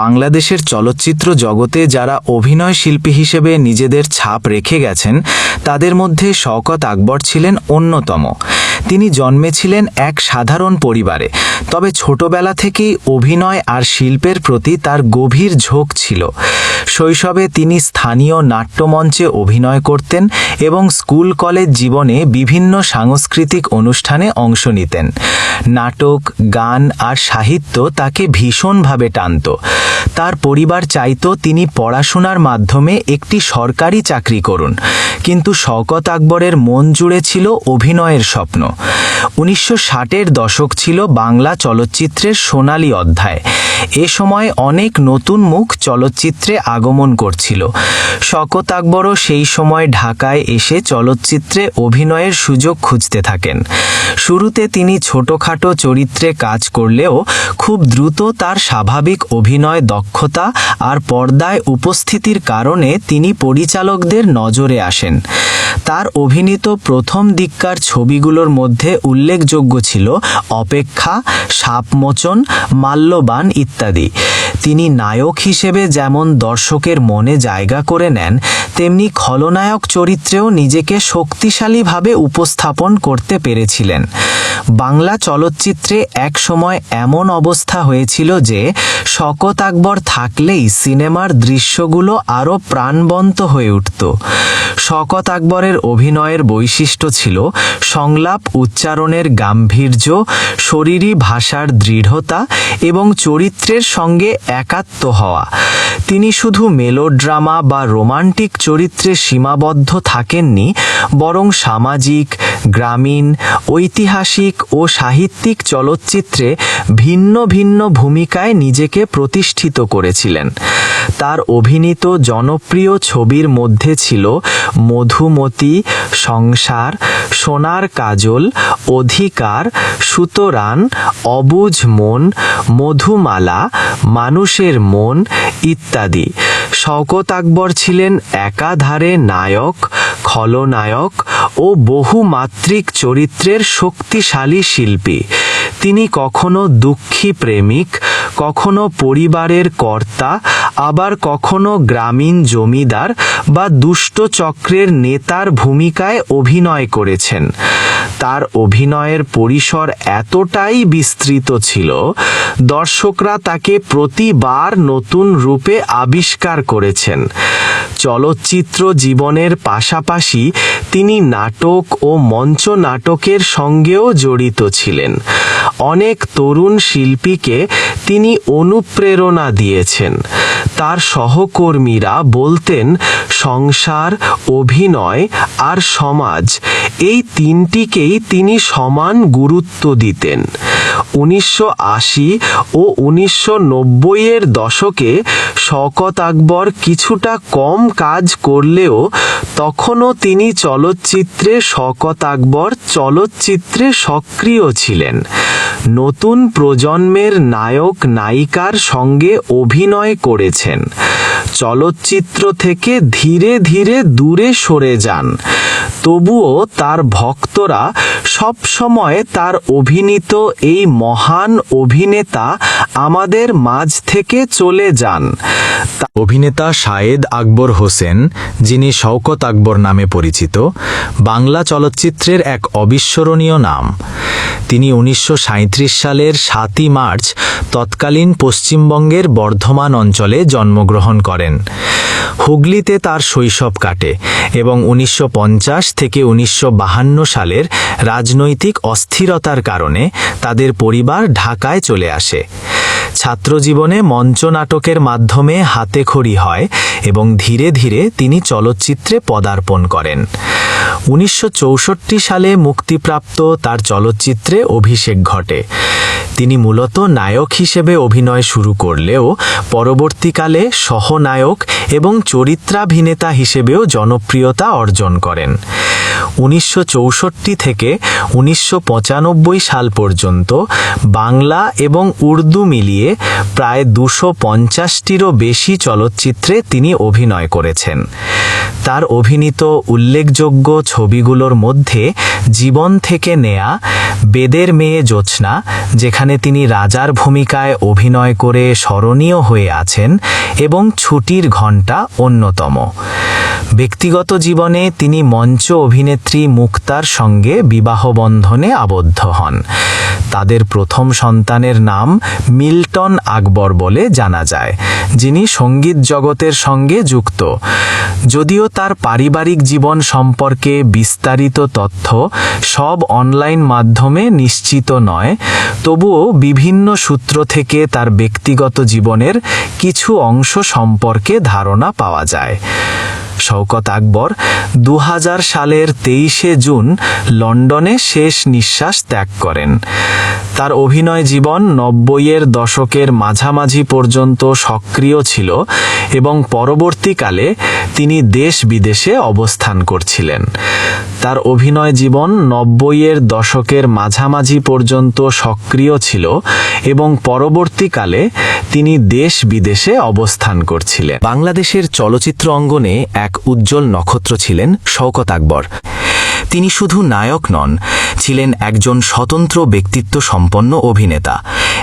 বাংলাদেশের চলচ্চিত্র জগতে যারা অভিনয় শিল্পী হিসেবে নিজেদের ছাপ রেখে গেছেন, তাদের মধ্যে শওকত আকবর ছিলেন অন্যতম। তিনি জন্মেছিলেন এক সাধারণ পরিবারে, তবে ছোটবেলা থেকেই অভিনয় আর শিল্পের প্রতি তার গভীর ঝোঁক ছিল। শৈশবে তিনি স্থানীয় নাট্যমঞ্চে অভিনয় করতেন এবং স্কুল কলেজ জীবনে বিভিন্ন সাংস্কৃতিক অনুষ্ঠানে অংশ নিতেন। নাটক, গান আর সাহিত্য তাকে ভীষণভাবে টানত। তার পরিবার চাইতো তিনি পড়াশোনার মাধ্যমে একটি সরকারি চাকরি করুন, কিন্তু শওকত আকবরের মন জুড়ে ছিল অভিনয়ের স্বপ্ন। উনিশশো ষাটের দশক ছিল বাংলা চলচ্চিত্রের সোনালী অধ্যায়। এ সময় অনেক নতুন মুখ চলচ্চিত্রে আগমন করছিল। শকত আকবরও সেই সময় ঢাকায় এসে চলচ্চিত্রে অভিনয়ের সুযোগ খুঁজতে থাকেন। শুরুতে তিনি ছোটখাটো চরিত্রে কাজ করলেও খুব দ্রুত তার স্বাভাবিক অভিনয় দক্ষতা আর পর্দায় উপস্থিতির কারণে তিনি পরিচালকদের নজরে আসেন। তার অভিনীত প্রথম দিককার ছবিগুলোর মধ্যে উল্লেখযোগ্য ছিল অপেক্ষা, সাপমোচন, মাল্যবান ইত্যাদি। তিনি নায়ক হিসেবে যেমন দর্শকের মনে জায়গা করে নেন, তেমনি খলনায়ক চরিত্রেও নিজেকে শক্তিশালীভাবে উপস্থাপন করতে পেরেছিলেন। বাংলা চলচ্চিত্রে এক সময় এমন অবস্থা হয়েছিল যে, শকত আকবর থাকলেই সিনেমার দৃশ্যগুলো আরও প্রাণবন্ত হয়ে উঠত। শকত আকবরের অভিনয়ের বৈশিষ্ট্য ছিল সংলাপ উচ্চারণের গাম্ভীর্য শরীরী ভাষার দৃঢ়তা এবং চরিত্রের সঙ্গে একাত্ম হওয়া। তিনি শুধু মেলোড্রামা বা রোমান্টিক চরিত্রে সীমাবদ্ধ থাকেননি, বরং সামাজিক, গ্রামীণ, ঐতিহাসিক ও সাহিত্যিক চলচ্চিত্রে ভিন্ন ভিন্ন ভূমিকায় নিজেকে প্রতিষ্ঠিত করেছিলেন। তার অভিনীত জনপ্রিয় ছবির মধ্যে ছিল মধুমতি, সংসার সোনার কাজল, অধিকার, সুতরান অবুঝ মন, মধুমালা, মানুষের মন ইত্যাদি। শওকত আকবর ছিলেন একাধারে নায়ক, খলনায়ক ও বহুমাত্রিক চরিত্রের শক্তিশালী শিল্পী। তিনি কখনো দুঃখী প্রেমিক কখনো পরিবারের কর্তা, আবার কখনো গ্রামীণ জমিদার বা দুষ্ট চক্রের নেতার ভূমিকায় অভিনয় করেছেন। তার অভিনয়ের পরিসর এতটাই বিস্তৃত ছিল, দর্শকরা তাকে প্রতিবার নতুন রূপে আবিষ্কার করেছেন। চলচ্চিত্র জীবনের পাশাপাশি তিনি নাটক ও মঞ্চ নাটকের সঙ্গেও জড়িত ছিলেন। অনেক তরুণ শিল্পীকে তিনি অনুপ্রেরণা দিয়েছেন। তার সহকর্মীরা বলতেন, সংসার, অভিনয় আর সমাজ এই তিনটিকেই তিনি সমান গুরুত্ব দিতেন। উনিশশো আশি ও উনিশশো নব্বইয়ের দশকে শওকত আকবর কিছুটা কম কাজ করলেও তখনও তিনি চলচ্চিত্রে শওকত আকবর চলচ্চিত্রে সক্রিয় ছিলেন। নতুন প্রজন্মের নায়ক, নায়িকার সঙ্গে অভিনয় করেছেন। চলচ্চিত্র থেকে ধীরে ধীরে দূরে সরে যান। তবুও তার ভক্তরা সব সময় তার অভিনীত এই মহান অভিনেতা আমাদের মাঝ থেকে চলে যান। অভিনেতা শায়েদ আকবর হোসেন, যিনি শওকত আকবর নামে পরিচিত, বাংলা চলচ্চিত্রের এক অবিস্মরণীয় নাম। তিনি উনিশশো সাঁইত্রিশ সালের সাতই মার্চ তৎকালীন পশ্চিমবঙ্গের বর্ধমান অঞ্চলে জন্মগ্রহণ করেন। হুগলিতে তার শৈশব কাটে এবং উনিশশো পঞ্চাশ থেকে উনিশশো সালের রাজনৈতিক অস্থিরতার কারণে তাদের পরিবার ঢাকায় চলে আসে। ছাত্রজীবনে মঞ্চ নাটকের মাধ্যমে হাতেখড়ি হয় এবং ধীরে ধীরে তিনি চলচ্চিত্রে পদার্পণ করেন। উনিশশো চৌষট্টি সালে মুক্তিপ্রাপ্ত তার চলচ্চিত্রে অভিষেক ঘটে। তিনি মূলত নায়ক হিসেবে অভিনয় শুরু করলেও পরবর্তীকালে সহনায়ক এবং চরিত্রাভিনেতা হিসেবেও জনপ্রিয়তা অর্জন করেন। উনিশশো চৌষট্টি থেকে উনিশশো পঁচানব্বই সাল পর্যন্ত বাংলা এবং উর্দু মিলিয়ে প্রায় দুশো পঞ্চাশটিরও বেশি চলচ্চিত্রে তিনি অভিনয় করেছেন। তার অভিনীত উল্লেখযোগ্য ছবিগুলোর মধ্যে জীবন থেকে নেয়া, বেদের মেয়ে জ্যোৎস্না, যেখানে তিনি রাজার ভূমিকায় অভিনয় করে স্মরণীয় হয়ে আছেন, এবং ছুটির ঘণ্টা অন্যতম। ব্যক্তিগত জীবনে তিনি মঞ্চ অভিনেত্রী মুক্তার সঙ্গে বিবাহ বন্ধনে আবদ্ধ হন। তাদের প্রথম সন্তানের নাম মিল্টন আকবর বলে জানা যায়, যিনি সংগীত জগতের সঙ্গে যুক্ত। যদিও তার পারিবারিক জীবন সম্পর্কে বিস্তারিত তথ্য সব অনলাইন মাধ্যমে নিশ্চিত নয়, তবুও বিভিন্ন সূত্র থেকে তার ব্যক্তিগত জীবনের কিছু অংশ সম্পর্কে ধারণা পাওয়া যায়। শওকত আকবর দু হাজার সালের তেইশে জুন লন্ডনে শেষ নিঃশ্বাস ত্যাগ করেন। তার অভিনয় জীবন নব্বইয়ের দশকের মাঝামাঝি পর্যন্ত সক্রিয় ছিল এবং পরবর্তীকালে তিনি দেশ বিদেশে অবস্থান করছিলেন। তার অভিনয় জীবন নব্বইয়ের দশকের মাঝামাঝি পর্যন্ত সক্রিয় ছিল এবং পরবর্তীকালে তিনি দেশ বিদেশে অবস্থান করছিলেন। বাংলাদেশের চলচ্চিত্র অঙ্গনে এক উজ্জ্বল নক্ষত্র ছিলেন শওকত আকবর। তিনি শুধু নায়ক নন, ছিলেন একজন স্বতন্ত্র ব্যক্তিত্ব সম্পন্ন অভিনেতা,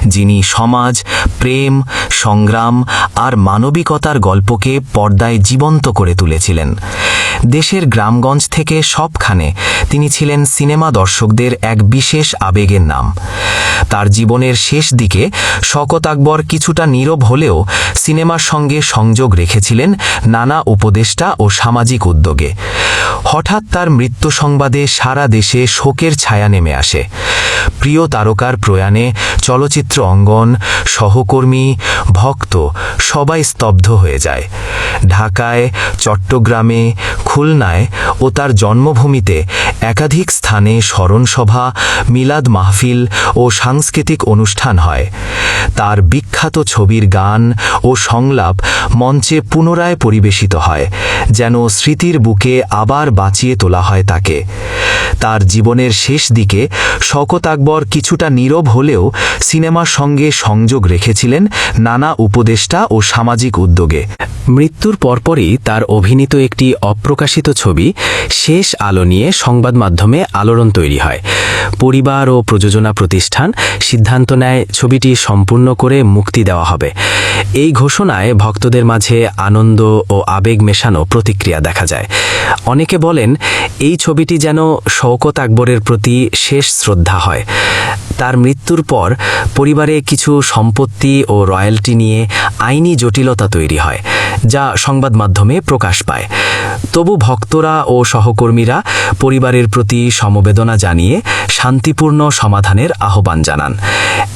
যিনি সমাজ, প্রেম, সংগ্রাম আর মানবিকতার গল্পকে পর্দায় জীবন্ত করে তুলেছিলেন। দেশের গ্রামগঞ্জ থেকে সবখানে তিনি ছিলেন সিনেমা দর্শকদের এক বিশেষ আবেগের নাম। তার জীবনের শেষ দিকে শকত আকবর কিছুটা নীরব হলেও সিনেমার সঙ্গে সংযোগ রেখেছিলেন নানা উপদেষ্টা ও সামাজিক উদ্যোগে। হঠাৎ তার মৃত্যু সংবাদে সারা দেশে শোকের ছায়া নেমে আসে। প্রিয় তারকার প্রয়াণে চলচ্চিত্র অঙ্গন, সহকর্মী, ভক্ত সবাই স্তব্ধ হয়ে যায়। ঢাকায়, চট্টগ্রামে খুলনায় ও তার জন্মভূমিতে একাধিক স্থানে স্মরণসভা, মিলাদ মাহফিল ও সাংস্কৃতিক অনুষ্ঠান হয়। তার বিখ্যাত ছবির গান ও সংলাপ মঞ্চে পুনরায় পরিবেশিত হয়, যেন স্মৃতির বুকে আবার বাঁচিয়ে তোলা হয় তাকে। তার জীবনের শেষ দিকে শকত আকবর কিছুটা নীরব হলেও সিনেমার সঙ্গে সংযোগ রেখেছিলেন নানা উপদেষ্টা ও সামাজিক উদ্যোগে। মৃত্যুর পরপরই তার অভিনীত একটি অপ্রকাশিত ছবি, শেষ আলো নিয়ে সংবাদ মাধ্যমে আলোড়ন তৈরি হয়। পরিবার ও প্রযোজনা প্রতিষ্ঠান সিদ্ধান্ত নেয় ছবিটি সম্পূর্ণ করে মুক্তি দেওয়া হবে। এই ঘোষণায় ভক্তদের মাঝে আনন্দ ও আবেগ মেশানো প্রতিক্রিয়া দেখা যায়। অনেকে বলেন, এই ছবিটি যেন শওকত আকবরের প্রতি শেষ শ্রদ্ধা হয়। তার মৃত্যুর পর পরিবারে কিছু সম্পত্তি ও রয়্যালটি নিয়ে আইনি জটিলতা তৈরি হয়, যা সংবাদ মাধ্যমে প্রকাশ পায়। তবু ভক্তরা ও সহকর্মীরা পরিবারের প্রতি সমবেদনা জানিয়ে শান্তিপূর্ণ সমাধানের আহ্বান জানান।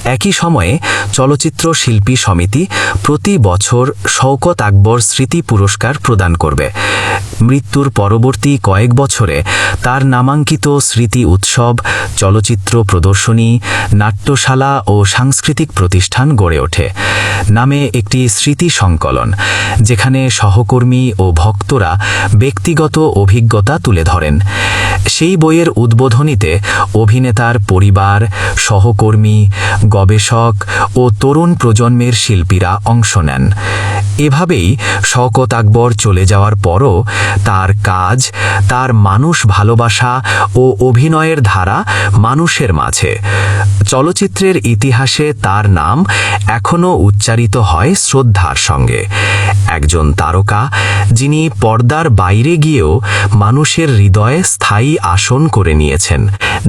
একই সময়ে চলচ্চিত্র শিল্পী সমিতি প্রতি বছর শওকত আকবর স্মৃতি পুরস্কার প্রদান করবে। মৃত্যুর পরবর্তী কয়েক বছরে তার নামাঙ্কিত স্মৃতি উৎসব, চলচ্চিত্র প্রদর্শনী, নাট্যশালা ও সাংস্কৃতিক প্রতিষ্ঠান গড়ে ওঠে। নামে একটি স্মৃতি সংকলন, যেখানে সহকর্মী ও ভক্তরা ব্যক্তিগত অভিজ্ঞতা তুলে ধরেন। সেই বইয়ের উদ্বোধনীতে অভিনেতার পরিবার, সহকর্মী গবেষক ও তরুণ প্রজন্মের শিল্পীরা অংশ নেন। এভাবেই শওকত আকবর চলে যাওয়ার পরও তার কাজ, তার মানুষ ভালোবাসা ও অভিনয়ের ধারা মানুষের মাঝে। চলচ্চিত্রের ইতিহাসে তার নাম এখনও উচ্চারিত হয় শ্রদ্ধার সঙ্গে। একজন তারকা যিনি পর্দার বাইরে গিয়েও মানুষের হৃদয়ে স্থায়ী আসন করে নিয়েছেন।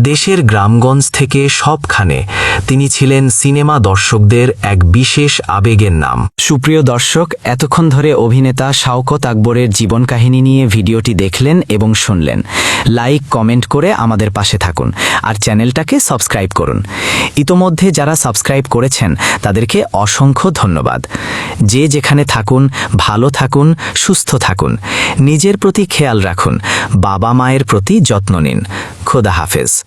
দেশের গ্রামগঞ্জ থেকে সবখানে তিনি ছিলেন সিনেমা দর্শকদের এক বিশেষ আবেগের নাম। সুপ্রিয় দর্শক, এতক্ষণ ধরে অভিনেতা শাওকত আকবরের জীবন কাহিনী নিয়ে ভিডিওটি দেখলেন এবং শুনলেন। লাইক, কমেন্ট করে আমাদের পাশে থাকুন আর চ্যানেলটাকে সাবস্ক্রাইব করুন। ইতোমধ্যে যারা সাবস্ক্রাইব করেছেন, তাদেরকে অসংখ্য ধন্যবাদ। যে যেখানে থাকুন, ভালো থাকুন, সুস্থ থাকুন। নিজের প্রতি খেয়াল রাখুন বাবা মায়ের প্রতি যত্ন নিন। খোদা হাফেজ।